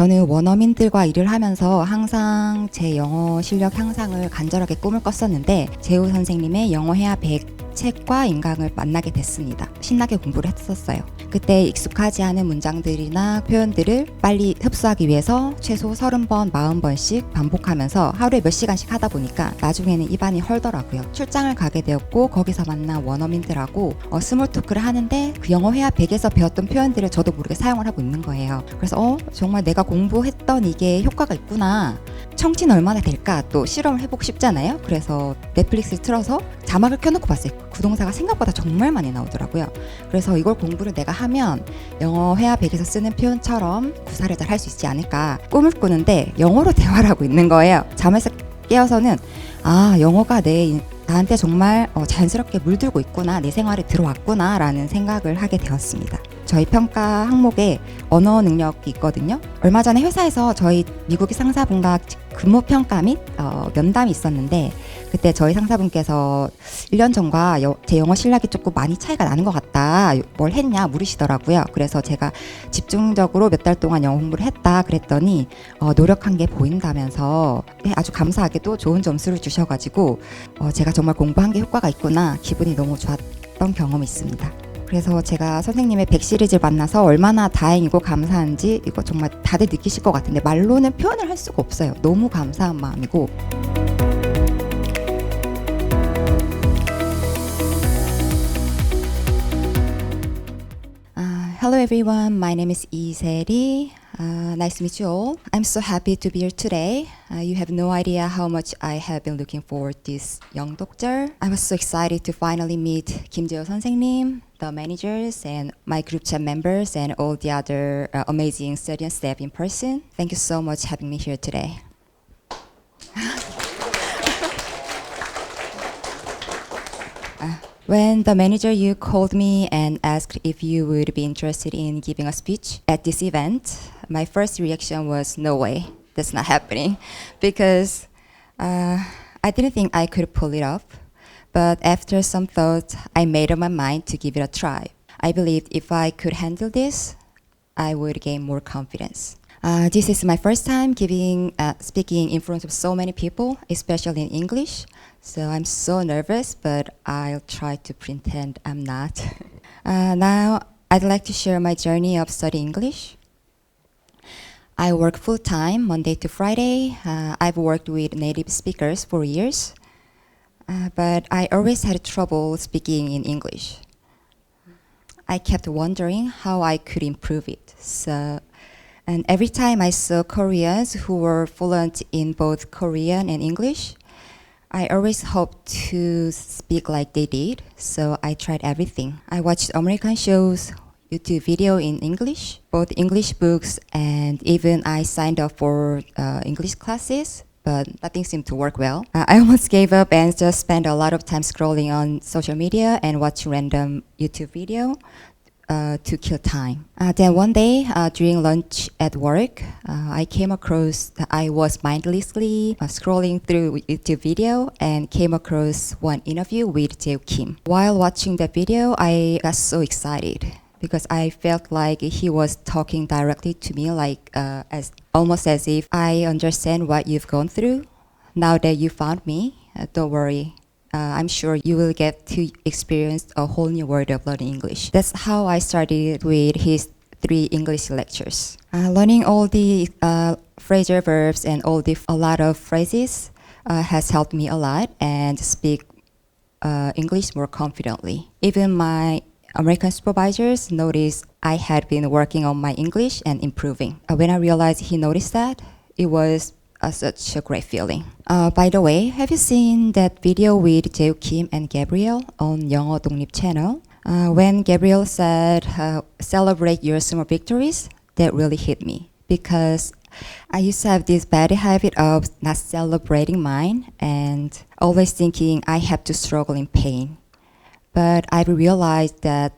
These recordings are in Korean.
저는 원어민들과 일을 하면서 항상 제 영어 실력 향상을 간절하게 꿈을 꿨었는데 재우 선생님의 영어 해야 100 책과 인강을 만나게 됐습니다. 신나게 공부를 했었어요. 그때 익숙하지 않은 문장들이나 표현들을 빨리 흡수하기 위해서 최소 30번, 40번씩 반복하면서 하루에 몇 시간씩 하다 보니까 나중에는 입안이 헐더라고요. 출장을 가게 되었고 거기서 만난 원어민들하고 어, 스몰 토크를 하는데 그 영어 회화 100에서 배웠던 표현들을 저도 모르게 사용을 하고 있는 거예요. 그래서 어 정말 내가 공부했던 이게 효과가 있구나. 청취는 얼마나 될까 또 실험을 해보고 싶잖아요. 그래서 넷플릭스를 틀어서 자막을 켜놓고 봤어요. 구동사가 생각보다 정말 많이 나오더라고요. 그래서 이걸 공부를 내가 하면 영어 회화 100에서 쓰는 표현처럼 구사를 잘 할 수 있지 않을까 꿈을 꾸는데 영어로 대화를 하고 있는 거예요. 잠에서 깨어서는 아 영어가 내 나한테 정말 어, 자연스럽게 물들고 있구나 내 생활에 들어왔구나라는 생각을 하게 되었습니다. 저희 평가 항목에 언어 능력이 있거든요. 얼마 전에 회사에서 저희 미국의 상사분과 근무 평가 및 어, 면담이 있었는데 그때 저희 상사분께서 1년 전과 여- 제 영어 실력이 조금 많이 차이가 나는 것 같다. 뭘 했냐 물으시더라고요. 그래서 제가 집중적으로 몇 달 동안 영어 공부를 했다 그랬더니 어, 노력한 게 보인다면서 네, 아주 감사하게도 좋은 점수를 주셔가지고 어, 제가 정말 공부한 게 효과가 있구나 기분이 너무 좋았던 경험이 있습니다. 그래서 제가 선생님의 백 시리즈를 만나서 얼마나 다행이고 감사한지 이거 정말 다들 느끼실 것 같은데 말로는 표현을 할 수가 없어요. 너무 감사한 마음이고 Uh, hello everyone, my name is Lee Se-ri. Uh, nice to meet you all. I'm so happy to be here today. Uh, you have no idea how much I have been looking forward to this young doctor. I was so excited to finally meet Kim Jeo 선생님, the managers, and my group chat members, and all the other uh, amazing student staff in person. Thank you so much having me here today. When the manager you called me and asked if you would be interested in giving a speech at this event, my first reaction was no way, that's not happening, because uh, I didn't think I could pull it off. But after some thought, I made up my mind to give it a try. I believed if I could handle this, I would gain more confidence. Uh, this is my first time giving uh, speaking in front of so many people, especially in English. So I'm so nervous, but I'll try to pretend I'm not. Uh, now I'd like to share my journey of studying English. I work full time Monday to Friday. Uh, I've worked with native speakers for years, uh, but I always had trouble speaking in English. I kept wondering how I could improve it. So, and every time I saw Koreans who were fluent in both Korean and English, I always hoped to speak like they did. So I tried everything. I watched American shows, YouTube video in English, both English books, and even I signed up for uh, English classes. But nothing seemed to work well. Uh, I almost gave up and just spent a lot of time scrolling on social media and watching random YouTube video uh, to kill time. Uh, then one day uh, during lunch at work, uh, I came across, I was mindlessly scrolling through YouTube video and came across one interview with Jae Kim. While watching that video, I got so excited because I felt like he was talking directly to me, like uh, as almost as if I understand what you've gone through. Now that you found me, uh, don't worry. Uh, I'm sure you will get to experience a whole new world of learning English. That's how I started with his three English lectures. Uh, learning all the uh, phrasal verbs and all the a lot of phrases uh, has helped me a lot and speak uh, English more confidently. Even my American supervisors noticed I had been working on my English and improving. Uh, when I realized he noticed that, it was uh, such a great feeling. Uh, by the way, have you seen that video with Jae Kim and Gabriel on Yongo Dongnip channel? Uh, when Gabriel said, uh, celebrate your summer victories, that really hit me because I used to have this bad habit of not celebrating mine and always thinking I have to struggle in pain but I've realized that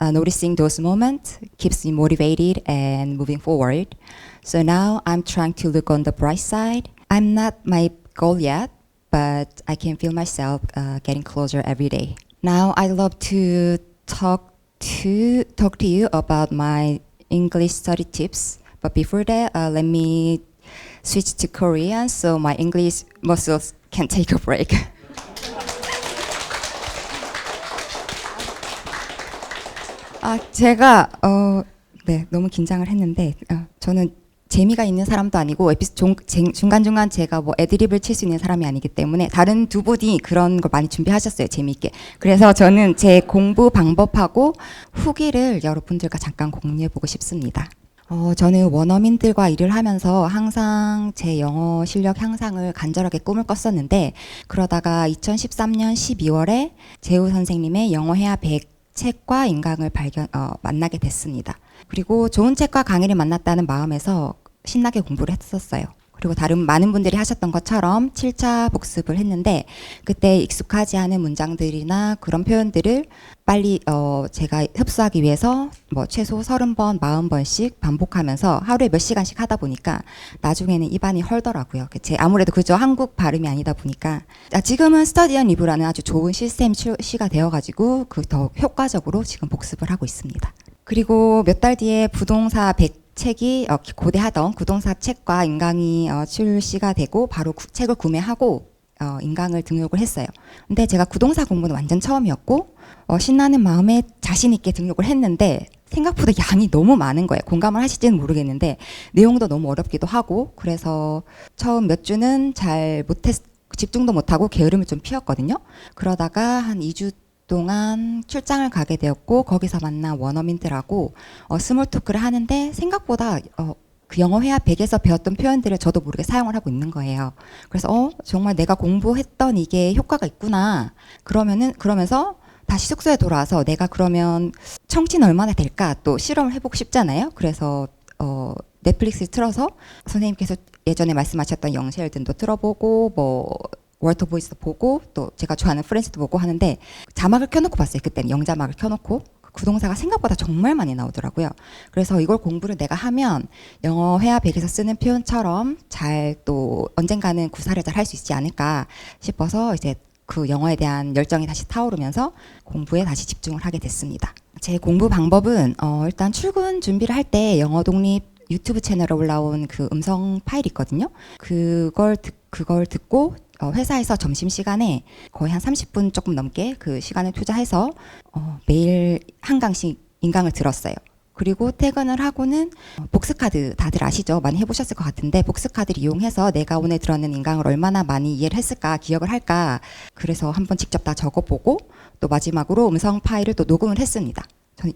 uh, noticing those moments keeps me motivated and moving forward. So now I'm trying to look on the bright side. I'm not my goal yet, but I can feel myself uh, getting closer every day. Now I'd love to talk to talk to you about my English study tips. But before that, uh, let me switch to Korean so my English muscles can take a break. 아, 제가 어, 네, 너무 긴장을 했는데 어, 저는 재미가 있는 사람도 아니고 에피소 중, 간중간 제가 뭐 애드립을 칠 수 있는 사람이 아니기 때문에 다른 두 분이 그런 걸 많이 준비하셨어요. 재미있게. 그래서 저는 제 공부 방법하고 후기를 여러분들과 잠깐 공유해 보고 싶습니다. 어, 저는 원어민들과 일을 하면서 항상 제 영어 실력 향상을 간절하게 꿈을 꿨었는데 그러다가 2013년 12월에 재우 선생님의 영어 해야 100 책과 인강을 발견 어, 만나게 됐습니다. 그리고 좋은 책과 강의를 만났다는 마음에서 신나게 공부를 했었어요. 그리고 다른 많은 분들이 하셨던 것처럼 7차 복습을 했는데 그때 익숙하지 않은 문장들이나 그런 표현들을 빨리 어 제가 흡수하기 위해서 뭐 최소 30번, 40번씩 반복하면서 하루에 몇 시간씩 하다 보니까 나중에는 입안이 헐더라고요. 제 아무래도 그저 한국 발음이 아니다 보니까 아, 지금은 스터디언 리브라는 아주 좋은 시스템 출시가 되어 가지고 그 더 효과적으로 지금 복습을 하고 있습니다. 그리고 몇 달 뒤에 부동사 100 책이 어, 고대하던 구동사 책과 인강이 어, 출시가 되고 바로 구, 책을 구매하고 어, 인강을 등록을 했어요. 근데 제가 구동사 공부는 완전 처음이었고 어, 신나는 마음에 자신 있게 등록을 했는데 생각보다 양이 너무 많은 거예요. 공감을 하실지는 모르겠는데 내용도 너무 어렵기도 하고 그래서 처음 몇 주는 잘 못했 집중도 못하고 게으름을 좀 피웠거든요. 그러다가 한 2주 동안 출장을 가게 되었고 거기서 만난 원어민들하고 어, 스몰 토크를 하는데 생각보다 어, 그 영어 회화 100에서 배웠던 표현들을 저도 모르게 사용을 하고 있는 거예요. 그래서 어 정말 내가 공부했던 이게 효과가 있구나. 그러면은 그러면서 다시 숙소에 돌아와서 내가 그러면 청취는 얼마나 될까 또 실험을 해보고 싶잖아요. 그래서 어 넷플릭스 틀어서 선생님께서 예전에 말씀하셨던 영실든도 틀어보고 뭐 월터 보이스도 보고 또 제가 좋아하는 프렌즈도 보고 하는데 자막을 켜놓고 봤어요. 그때는 영자막을 켜놓고 구동사가 생각보다 정말 많이 나오더라고요. 그래서 이걸 공부를 내가 하면 영어 회화 100에서 쓰는 표현처럼 잘 또 언젠가는 구사를 잘 할 수 있지 않을까 싶어서 이제 그 영어에 대한 열정이 다시 타오르면서 공부에 다시 집중을 하게 됐습니다. 제 공부 방법은 어 일단 출근 준비를 할 때 영어 독립 유튜브 채널에 올라온 그 음성 파일 있거든요. 그걸 듣, 그걸 듣고 어, 회사에서 점심 시간에 거의 한 30분 조금 넘게 그 시간을 투자해서 어, 매일 한 강씩 인강을 들었어요. 그리고 퇴근을 하고는 어, 복스카드 다들 아시죠? 많이 해보셨을 것 같은데 복스카드를 이용해서 내가 오늘 들었는 인강을 얼마나 많이 이해를 했을까 기억을 할까 그래서 한번 직접 다 적어보고 또 마지막으로 음성 파일을 또 녹음을 했습니다.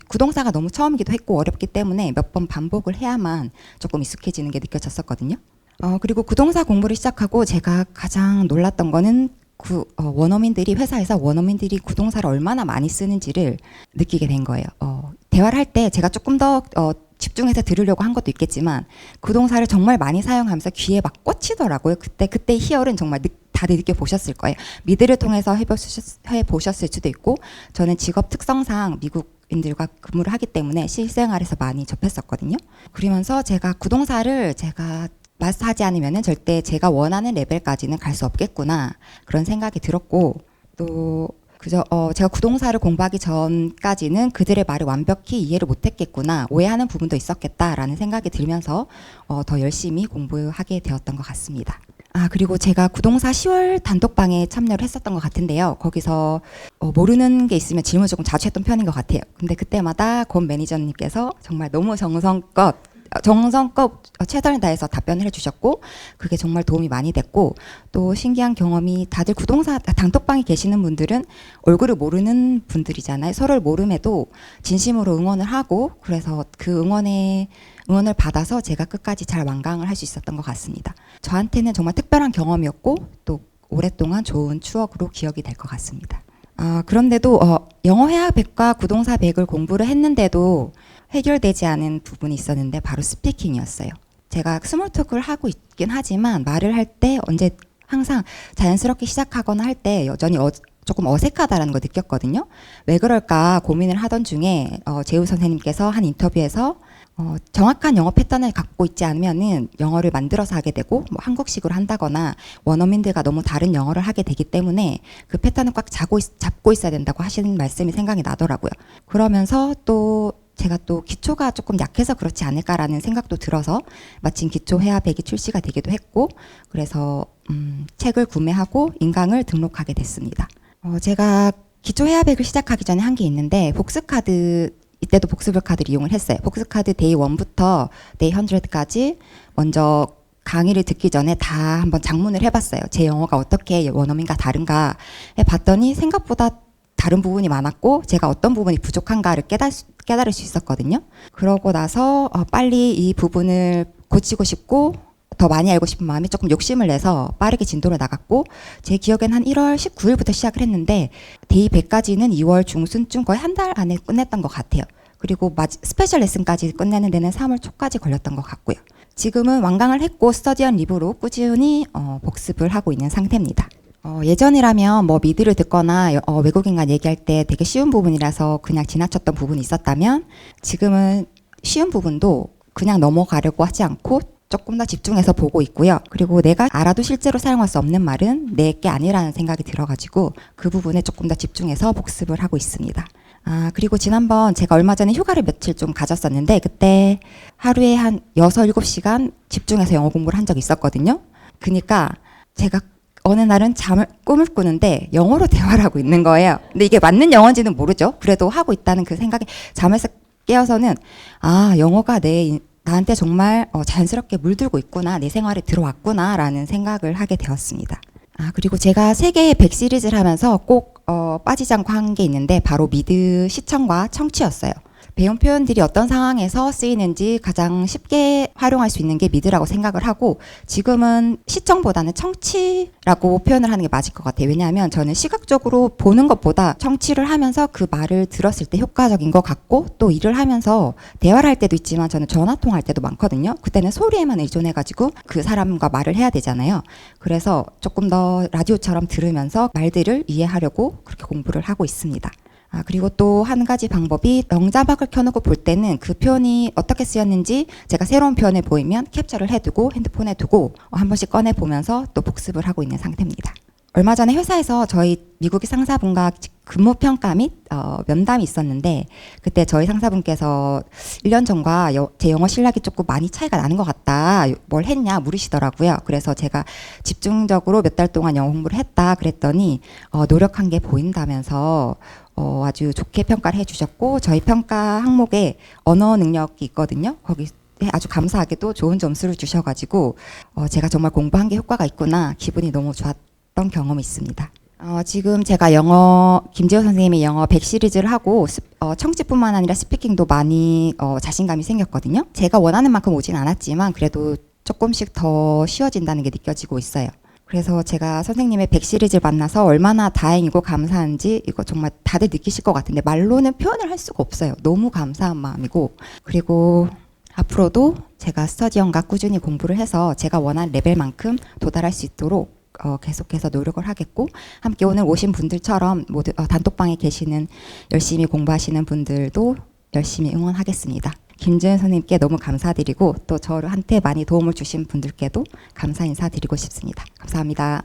구동사가 너무 처음이기도 했고 어렵기 때문에 몇 번 반복을 해야만 조금 익숙해지는 게 느껴졌었거든요. 어, 그리고 구동사 공부를 시작하고 제가 가장 놀랐던 거는 구, 어, 원어민들이 회사에서 원어민들이 구동사를 얼마나 많이 쓰는지를 느끼게 된 거예요. 어, 대화를 할 때 제가 조금 더 어, 집중해서 들으려고 한 것도 있겠지만 구동사를 정말 많이 사용하면서 귀에 막 꽂히더라고요. 그때 그때 희열은 정말 느, 다들 느껴보셨을 거예요. 미드를 통해서 해보셨, 해보셨을 수도 있고 저는 직업 특성상 미국 인들과 근무를 하기 때문에 실생활에서 많이 접했었거든요. 그러면서 제가 구동사를 제가 마스터하지 않으면 절대 제가 원하는 레벨까지는 갈 수 없겠구나 그런 생각이 들었고 또 그저 어 제가 구동사를 공부하기 전까지는 그들의 말을 완벽히 이해를 못했겠구나 오해하는 부분도 있었겠다라는 생각이 들면서 어 더 열심히 공부하게 되었던 것 같습니다. 아 그리고 제가 구동사 10월 단톡방에 참여를 했었던 것 같은데요. 거기서 어, 모르는 게 있으면 질문 조금 자주 했던 편인 것 같아요. 근데 그때마다 권 매니저님께서 정말 너무 정성껏 정성껏 최선을 다해서 답변을 해주셨고 그게 정말 도움이 많이 됐고 또 신기한 경험이 다들 구동사 단톡방에 계시는 분들은 얼굴을 모르는 분들이잖아요. 서로를 모름에도 진심으로 응원을 하고 그래서 그 응원에 응원을 받아서 제가 끝까지 잘 완강을 할 수 있었던 것 같습니다. 저한테는 정말 특별한 경험이었고 또 오랫동안 좋은 추억으로 기억이 될 것 같습니다. 아, 그런데도 어, 영어 회화 100과 구동사 100을 공부를 했는데도 해결되지 않은 부분이 있었는데 바로 스피킹이었어요. 제가 스몰 토크를 하고 있긴 하지만 말을 할 때 언제 항상 자연스럽게 시작하거나 할 때 여전히 어, 조금 어색하다라는 걸 느꼈거든요. 왜 그럴까 고민을 하던 중에 어, 재우 선생님께서 한 인터뷰에서 어, 정확한 영어 패턴을 갖고 있지 않으면은 영어를 만들어서 하게 되고 뭐 한국식으로 한다거나 원어민들과 너무 다른 영어를 하게 되기 때문에 그 패턴을 꽉 잡고, 있, 잡고 있어야 된다고 하시는 말씀이 생각이 나더라고요. 그러면서 또 제가 또 기초가 조금 약해서 그렇지 않을까라는 생각도 들어서 마침 기초 회화 백이 출시가 되기도 했고 그래서 음, 책을 구매하고 인강을 등록하게 됐습니다. 어, 제가 기초 회화 백을 시작하기 전에 한 게 있는데 복습 카드 이때도 복습을 카드를 이용을 했어요. 복습 카드 데이 1부터 데이 100까지 먼저 강의를 듣기 전에 다 한번 장문을 해봤어요. 제 영어가 어떻게 원어민과 다른가 해봤더니 생각보다 다른 부분이 많았고 제가 어떤 부분이 부족한가를 깨달, 수- 깨달을 수 있었거든요. 그러고 나서 어, 빨리 이 부분을 고치고 싶고 더 많이 알고 싶은 마음이 조금 욕심을 내서 빠르게 진도를 나갔고 제 기억엔 한 1월 19일부터 시작을 했는데 데이 100까지는 2월 중순쯤 거의 한 달 안에 끝냈던 것 같아요. 그리고 스페셜 레슨까지 끝내는 데는 3월 초까지 걸렸던 것 같고요. 지금은 완강을 했고 스터디언 리브로 꾸준히 어, 복습을 하고 있는 상태입니다. 어, 예전이라면 뭐 미드를 듣거나 여- 어, 외국인과 얘기할 때 되게 쉬운 부분이라서 그냥 지나쳤던 부분이 있었다면 지금은 쉬운 부분도 그냥 넘어가려고 하지 않고 조금 더 집중해서 보고 있고요. 그리고 내가 알아도 실제로 사용할 수 없는 말은 내게 아니라는 생각이 들어가지고 그 부분에 조금 더 집중해서 복습을 하고 있습니다. 아, 그리고 지난번 제가 얼마 전에 휴가를 며칠 좀 가졌었는데 그때 하루에 한 6, 7시간 집중해서 영어 공부를 한 적이 있었거든요. 그니까 제가 어느 날은 잠을 꿈을 꾸는데 영어로 대화를 하고 있는 거예요. 근데 이게 맞는 영어인지는 모르죠. 그래도 하고 있다는 그 생각에 잠에서 깨어서는 아 영어가 내 인- 나한테 정말 어, 자연스럽게 물들고 있구나 내 생활에 들어왔구나 라는 생각을 하게 되었습니다. 아 그리고 제가 세 개의 백 시리즈를 하면서 꼭 어, 빠지지 않고 한 게 있는데 바로 미드 시청과 청취였어요. 배운 표현들이 어떤 상황에서 쓰이는지 가장 쉽게 활용할 수 있는 게 미드라고 생각을 하고 지금은 시청보다는 청취라고 표현을 하는 게 맞을 것 같아요. 왜냐하면 저는 시각적으로 보는 것보다 청취를 하면서 그 말을 들었을 때 효과적인 것 같고 또 일을 하면서 대화를 할 때도 있지만 저는 전화 통화할 때도 많거든요. 그때는 소리에만 의존해가지고 그 사람과 말을 해야 되잖아요. 그래서 조금 더 라디오처럼 들으면서 말들을 이해하려고 그렇게 공부를 하고 있습니다. 아, 그리고 또 한 가지 방법이 영자막을 켜놓고 볼 때는 그 표현이 어떻게 쓰였는지 제가 새로운 표현을 보이면 캡처를 해두고 핸드폰에 두고 어, 한 번씩 꺼내 보면서 또 복습을 하고 있는 상태입니다. 얼마 전에 회사에서 저희 미국의 상사분과 근무 평가 및 어, 면담이 있었는데 그때 저희 상사분께서 1년 전과 여- 제 영어 실력이 조금 많이 차이가 나는 것 같다. 뭘 했냐 물으시더라고요. 그래서 제가 집중적으로 몇 달 동안 영어 공부를 했다 그랬더니 어, 노력한 게 보인다면서 어, 아주 좋게 평가를 해주셨고 저희 평가 항목에 언어 능력이 있거든요. 거기 아주 감사하게도 좋은 점수를 주셔가지고 어, 제가 정말 공부한 게 효과가 있구나 기분이 너무 좋았던 경험이 있습니다. 어, 지금 제가 영어 김재호 선생님의 영어 100 시리즈를 하고 스- 어, 청취뿐만 아니라 스피킹도 많이 어, 자신감이 생겼거든요. 제가 원하는 만큼 오진 않았지만 그래도 조금씩 더 쉬워진다는 게 느껴지고 있어요. 그래서 제가 선생님의 100 시리즈를 만나서 얼마나 다행이고 감사한지 이거 정말 다들 느끼실 것 같은데 말로는 표현을 할 수가 없어요. 너무 감사한 마음이고 그리고 앞으로도 제가 스터디언과 꾸준히 공부를 해서 제가 원하는 레벨만큼 도달할 수 있도록 어, 계속해서 노력을 하겠고 함께 오늘 오신 분들처럼 모두 어, 단톡방에 계시는 열심히 공부하시는 분들도 열심히 응원하겠습니다. 김지은 선생님께 너무 감사드리고 또 저한테 많이 도움을 주신 분들께도 감사 인사드리고 싶습니다. 감사합니다.